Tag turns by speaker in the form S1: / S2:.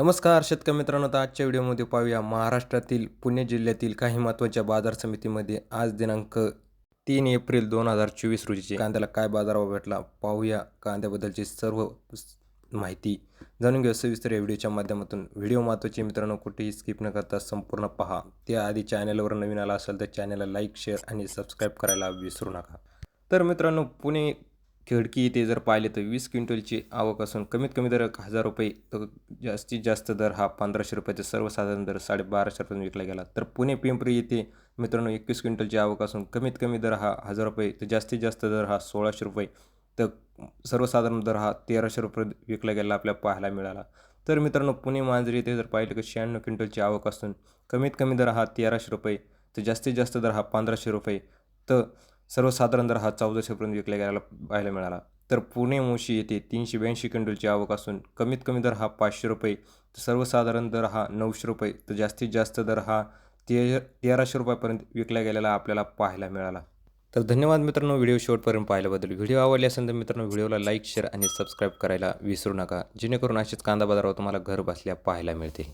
S1: नमस्कार शेतकरी मित्रांनो. तर आजच्या व्हिडिओमध्ये पाहूया महाराष्ट्रातील पुणे जिल्ह्यातील काही महत्त्वाच्या बाजार समितीमध्ये आज दिनांक तीन एप्रिल दोन हजार चोवीस रोजीचे कांद्याला काय बाजारभाव भेटला पाहूया. कांद्याबद्दलची सर्व माहिती जाणून घेऊ सविस्तर या व्हिडिओच्या माध्यमातून. व्हिडिओ महत्त्वाचे मित्रांनो कुठेही स्किप न करता संपूर्ण पहा. त्याआधी चॅनलवर नवीन आला असेल तर चॅनलला लाईक शेअर आणि सबस्क्राईब करायला विसरू नका. तर मित्रांनो पुणे खिडकी इथे जर पाहिले तर वीस क्विंटलची आवक असून कमीत कमी दर एक हजार रुपये तर जास्तीत जास्त दर हा पंधराशे रुपयाचा सर्वसाधारण दर साडेबाराशे रुपये विकला गेला. तर पुणे पिंपरी येथे मित्रांनो एकवीस क्विंटलची आवक असून कमीत कमी दर हा हजार रुपये तर जास्तीत जास्त दर हा सोळाशे रुपये तर सर्वसाधारण दर हा तेराशे रुपये विकला गेला आपल्याला पाहायला मिळाला. तर मित्रांनो पुणे मांजरी येथे जर पाहिलं की शहाण्णव क्विंटलची आवक असून कमीत कमी दर हा तेराशे रुपये तर जास्तीत जास्त दर हा पंधराशे रुपये तर सर्वसाधारण दर हा चौदाशेपर्यंत विकला गेलेला पाहायला मिळाला. तर पुणे मुशी येथे तीनशे ब्याऐंशी क्विंटलची आवक असून कमीत कमी दर हा पाचशे रुपये तर सर्वसाधारण दर हा नऊशे रुपये तर जास्तीत जास्त दर हा ते तेराशे रुपयापर्यंत विकला गेलेला आपल्याला पाहायला मिळाला. तर धन्यवाद मित्रांनो व्हिडिओ शेवटपर्यंत पाहिल्याबद्दल. व्हिडिओ आवडले असेल तर मित्रांनो व्हिडिओला लाईक शेअर आणि सबस्क्राईब करायला विसरू नका जेणेकरून असेच कांदा बाजारावर तुम्हाला घर बसल्या पाहायला मिळते